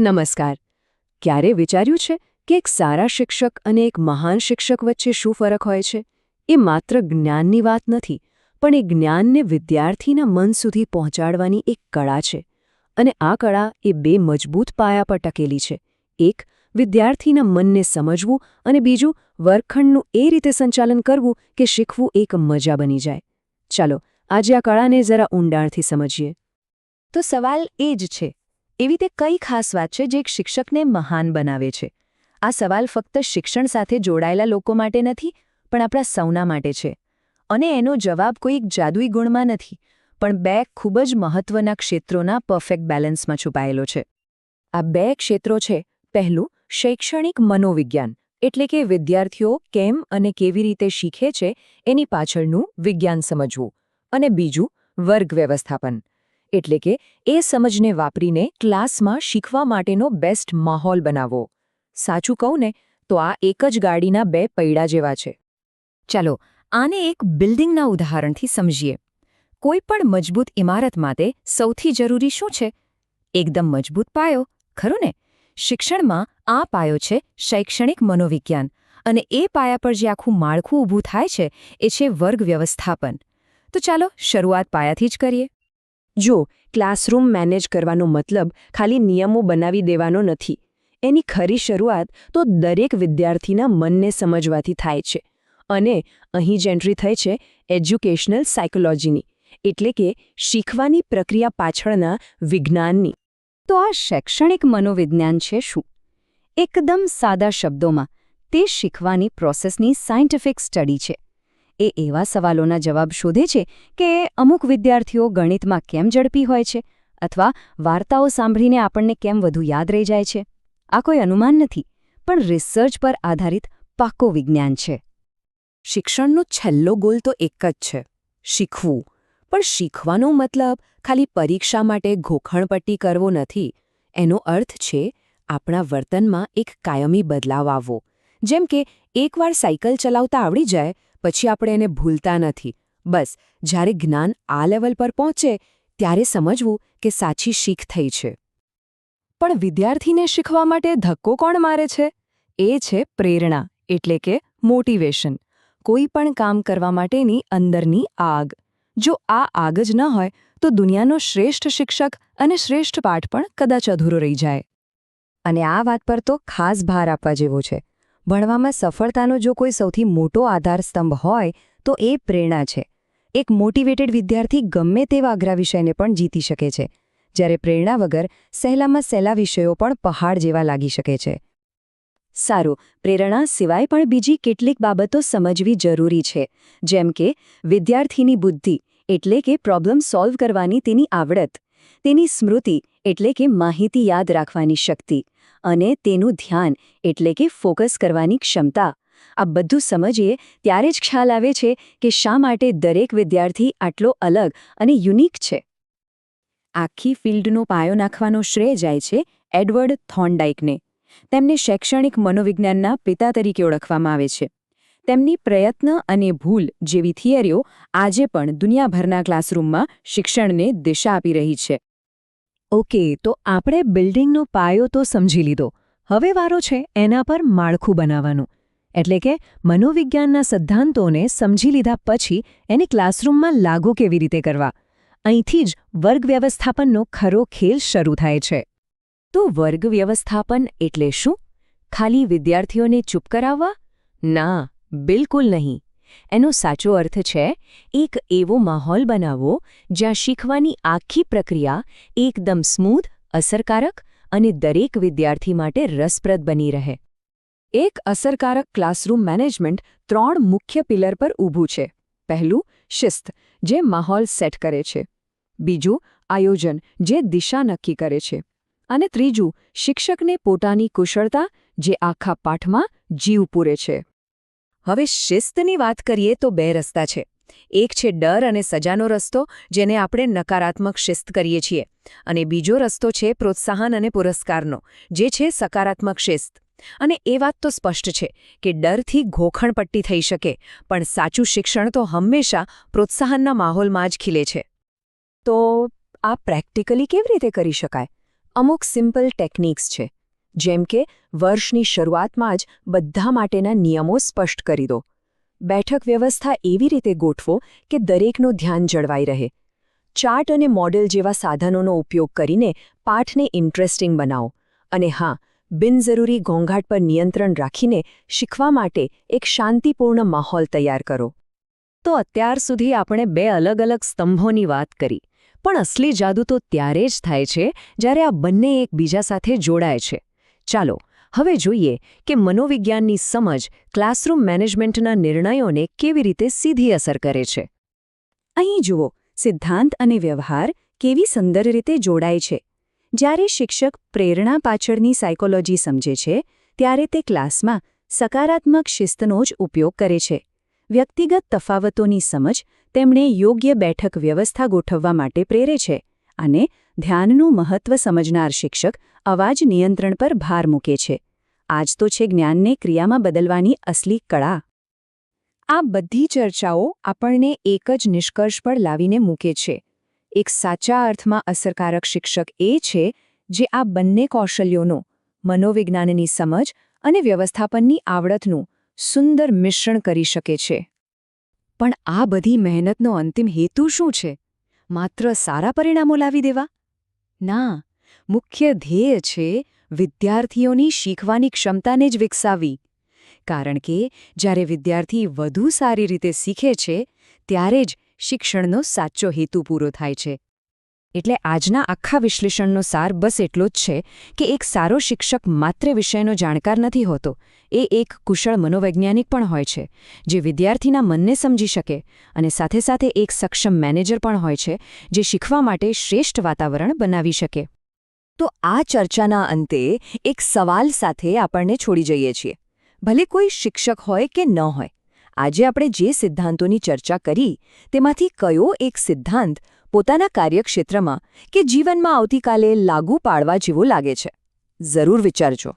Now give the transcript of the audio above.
નમસ્કાર. ક્યારે વિચાર્યું છે કે એક સારા શિક્ષક અને એક મહાન શિક્ષક વચ્ચે શું ફરક હોય છે? એ માત્ર જ્ઞાનની વાત નથી, પણ એ જ્ઞાનને વિદ્યાર્થીના મન સુધી પહોંચાડવાની એક કળા છે. અને આ કળા એ બે મજબૂત પાયા પર ટકેલી છે. એક, વિદ્યાર્થીના મનને સમજવું અને બીજું, વર્ગખંડનું એ રીતે સંચાલન કરવું કે શીખવું એક મજા બની જાય. ચાલો, આજે આ કળાને જરા ઊંડાણથી સમજીએ. તો સવાલ એ જ છે એવી તે કઈ ખાસ વાત છે જે એક શિક્ષકને મહાન બનાવે છે? આ સવાલ ફક્ત શિક્ષણ સાથે જોડાયેલા લોકો માટે નથી, પણ આપણા સૌના માટે છે. અને એનો જવાબ કોઈ એક જાદુઈ ગુણમાં નથી, પણ બે ખૂબ જ મહત્વના ક્ષેત્રોના પરફેક્ટ બેલેન્સમાં છુપાયેલો છે. આ બે ક્ષેત્રો છે, પહેલું, શૈક્ષણિક મનોવિજ્ઞાન, એટલે કે વિદ્યાર્થીઓ કેમ અને કેવી રીતે શીખે છે, એની પાછળનું વિજ્ઞાન સમજવું. અને બીજું, વર્ગ વ્યવસ્થાપન. એટલે કે એ સમજને વાપરીને ક્લાસમાં શીખવા માટેનો બેસ્ટ માહોલ બનાવવો સાચું કહું ને, તો આ એક જ ગાડીના બે પૈડા જેવા છે. ચાલો, આને એક બિલ્ડિંગના ઉદાહરણથી સમજીએ. કોઈ પણ મજબૂત ઇમારત માટે સૌથી જરૂરી શું છે? એકદમ મજબૂત પાયો, ખરું ને? શિક્ષણમાં આ પાયો છે શૈક્ષણિક મનોવિજ્ઞાન અને એ પાયા પર જે આખું માળખું ઊભું થાય છે, એ છે વર્ગ વ્યવસ્થાપન. તો ચાલો, શરૂઆત પાયાથી જ કરીએ. જો, ક્લાસરૂમ મેનેજ કરવાનો મતલબ ખાલી નિયમો બનાવી દેવાનો નથી. એની ખરી શરૂઆત તો દરેક વિદ્યાર્થીના મનને સમજવાથી થાય છે. અને અહીં જ એન્ટ્રી થઈ છે એજ્યુકેશનલ સાયકોલોજીની એટલે કે શીખવાની પ્રક્રિયા પાછળના વિજ્ઞાનની. તો આ શૈક્ષણિક મનોવિજ્ઞાન છે શું? એકદમ સાદા શબ્દોમાં, તે શીખવાની પ્રોસેસની સાયન્ટિફિક સ્ટડી છે. એ એવા સવાલોના જવાબ શોધે છે કે અમુક વિદ્યાર્થીઓ ગણિતમાં કેમ ઝડપી હોય છે અથવા વાર્તાઓ સાંભળીને આપણને કેમ વધુ યાદ રહી જાય છે? આ કોઈ અનુમાન નથી, પણ રિસર્ચ પર આધારિત પાક્કો વિજ્ઞાન છે. શિક્ષણનો છેલ્લો ગોલ તો એક જ છે, શીખવું. પણ શીખવાનો મતલબ ખાલી પરીક્ષા માટે ઘોખણપટ્ટી કરવો નથી. એનો અર્થ છે આપણા વર્તનમાં એક કાયમી બદલાવ આવવો. જેમ કે, એકવાર સાયકલ ચલાવતા આવડી જાય પછી આપણે એને ભૂલતા નથી. બસ, જ્યારે જ્ઞાન આ લેવલ પર પહોંચે, ત્યારે સમજવું કે સાચી શીખ થઈ છે. પણ વિદ્યાર્થીને શીખવા માટે ધક્કો કોણ મારે છે? એ છે પ્રેરણા, એટલે કે મોટિવેશન. કોઈ પણ કામ કરવા માટેની અંદરની આગ. જો આ આગ જ ન હોય, તો દુનિયાનો શ્રેષ્ઠ શિક્ષક અને શ્રેષ્ઠ પાઠ પણ કદાચ અધૂરો રહી જાય. અને આ વાત પર તો ખાસ ભાર આપવા જેવો છે. ભણવામાં સફળતાનો જો કોઈ સૌથી મોટો આધારસ્તંભ હોય, તો એ પ્રેરણા છે. એક મોટિવેટેડ વિદ્યાર્થી ગમે તેવા અઘરા વિષયને પણ જીતી શકે છે. જ્યારે પ્રેરણા વગર સહેલામાં સહેલા વિષયો પણ પહાડ જેવા લાગી શકે છે. સારું, પ્રેરણા સિવાય પણ બીજી કેટલીક બાબતો સમજવી જરૂરી છે. જેમ કે, વિદ્યાર્થીની બુદ્ધિ એટલે કે પ્રોબ્લેમ સોલ્વ કરવાની તેની આવડત, તેની સ્મૃતિ એટલે કે માહિતી યાદ રાખવાની શક્તિ. અને તેનું ધ્યાન, એટલે કે ફોકસ કરવાની ક્ષમતા. આ બધું સમજીએ, ત્યારે જ ખ્યાલ આવે છે કે શા માટે દરેક વિદ્યાર્થી આટલો અલગ અને યુનિક છે. આખી ફિલ્ડનો પાયો નાખવાનો શ્રેય જાય છે એડવર્ડ થોન્ડાઇકને. તેમને શૈક્ષણિક મનોવિજ્ઞાનના પિતા તરીકે ઓળખવામાં આવે છે. તેમની પ્રયત્ન અને ભૂલ જેવી થિયરીઓ આજે પણ દુનિયાભરના ક્લાસરૂમમાં શિક્ષણને દિશા આપી રહી છે. ઓકે, તો આપણે બિલ્ડિંગનો પાયો તો સમજી લીધો. હવે વારો છે એના પર માળખું બનાવવાનું. એટલે કે મનોવિજ્ઞાનના સિદ્ધાંતોને સમજી લીધા પછી એને ક્લાસરૂમમાં લાગુ કેવી રીતે કરવા. અહીંથી જ વર્ગ વ્યવસ્થાપનનો ખરો ખેલ શરૂ થાય છે. તો વર્ગ વ્યવસ્થાપન એટલે શું? ખાલી વિદ્યાર્થીઓને ચૂપ કરાવવા? ના, બિલકુલ નહીં. એનો સાચો અર્થ છે, એક એવો માહોલ બનાવવો જ્યાં શીખવાની આખી પ્રક્રિયા એકદમ સ્મૂધ, અસરકારક અને દરેક વિદ્યાર્થી માટે રસપ્રદ બની રહે. એક અસરકારક ક્લાસરૂમ મેનેજમેન્ટ ત્રણ મુખ્ય પિલર પર ઊભું છે. પહેલું, શિસ્ત, જે માહોલ સેટ કરે છે. બીજું, આયોજન, જે દિશા નક્કી કરે છે. અને ત્રીજું, શિક્ષકને પોતાની કુશળતા, જે આખા પાઠમાં જીવ પૂરે છે. હવે શિસ્તની વાત કરીએ તો બે રસ્તા છે. એક છે ડર અને સજાનો રસ્તો, જેને આપણે નકારાત્મક શિસ્ત કરીએ છીએ. અને બીજો રસ્તો છે પ્રોત્સાહન અને પુરસ્કારનો, જે છે સકારાત્મક શિસ્ત. અને એ વાત તો સ્પષ્ટ છે કે ડરથી ઘોખણપટ્ટી થઈ શકે, પણ સાચું શિક્ષણ તો હંમેશા પ્રોત્સાહનના માહોલમાં જ ખીલે છે. તો આ પ્રેક્ટિકલી કેવી રીતે કરી શકાય? અમુક સિમ્પલ ટેકનિક્સ છે. જેમ કે, વર્ષની શરૂઆતમાં જ બધા માટેના નિયમો સ્પષ્ટ કરી દો. બેઠક વ્યવસ્થા એવી રીતે ગોઠવો કે દરેકનું ધ્યાન જળવાઈ રહે. ચાર્ટ અને મોડેલ જેવા સાધનોનો ઉપયોગ કરીને પાઠને ઇન્ટરેસ્ટિંગ બનાવો. અને હા, બિનજરૂરી ઘોંઘાટ પર નિયંત્રણ રાખીને શીખવા માટે એક શાંતિપૂર્ણ માહોલ તૈયાર કરો. તો અત્યાર સુધી આપણે બે અલગ અલગ સ્તંભોની વાત કરી, પણ અસલી જાદુ તો ત્યારે જ થાય છે જ્યારે આ બંને એકબીજા સાથે જોડાય છે. ચાલો, હવે જોઈએ કે મનોવિજ્ઞાનની સમજ ક્લાસરૂમ મેનેજમેન્ટના નિર્ણયોને કેવી રીતે સીધી અસર કરે છે. અહીં જુઓ, સિદ્ધાંત અને વ્યવહાર કેવી સુંદર રીતે જોડાય છે. જ્યારે શિક્ષક પ્રેરણા પાછળની સાયકોલોજી સમજે છે, ત્યારે તે ક્લાસમાં સકારાત્મક શિસ્તનો જ ઉપયોગ કરે છે. વ્યક્તિગત તફાવતોની સમજ તેમણે યોગ્ય બેઠક વ્યવસ્થા ગોઠવવા માટે પ્રેરે છે. અને ધ્યાનનું મહત્વ સમજનાર શિક્ષક અવાજ નિયંત્રણ પર ભાર મૂકે છે. આજ તો છે જ્ઞાનને ક્રિયામાં બદલવાની અસલી કળા. આ બધી ચર્ચાઓ આપણને એક જ નિષ્કર્ષ પર લાવીને મૂકે છે. એક સાચા અર્થમાં અસરકારક શિક્ષક એ છે જે આ બંને કૌશલ્યોનો, મનોવિજ્ઞાનની સમજ અને વ્યવસ્થાપનની આવડતનું સુંદર મિશ્રણ કરી શકે છે. પણ આ બધી મહેનતનો અંતિમ હેતુ શું છે? માત્ર સારા પરિણામો લાવી દેવા? ના, મુખ્ય ધ્યેય છે વિદ્યાર્થીઓની શીખવાની ક્ષમતાને જ વિકસાવી કારણ કે જ્યારે વિદ્યાર્થી વધુ સારી રીતે શીખે છે, ત્યારે જ શિક્ષણનો સાચો હેતુ પૂરો થાય છે. એટલે આજના આખા વિશ્લેષણનો સાર બસ એટલો જ છે કે એક સારો શિક્ષક માત્ર વિષયનો જાણકાર નથી હોતો. એ એક કુશળ મનોવૈજ્ઞાનિક પણ હોય છે, જે વિદ્યાર્થીના મનને સમજી શકે અને સાથે સાથે એક સક્ષમ મેનેજર પણ હોય છે, જે શીખવા માટે શ્રેષ્ઠ વાતાવરણ બનાવી શકે. તો આ ચર્ચાના અંતે એક સવાલ સાથે આપણને છોડી જઈએ છીએ. ભલે કોઈ શિક્ષક હોય કે ન હોય, આજે આપણે જે સિદ્ધાંતોની ચર્ચા કરી, તેમાંથી કયો એક સિદ્ધાંત પોતાના કાર્યક્ષેત્રમાં કે જીવનમાં આવતીકાલે લાગુ પાડવા જેવો લાગે છે. જરૂર વિચારજો.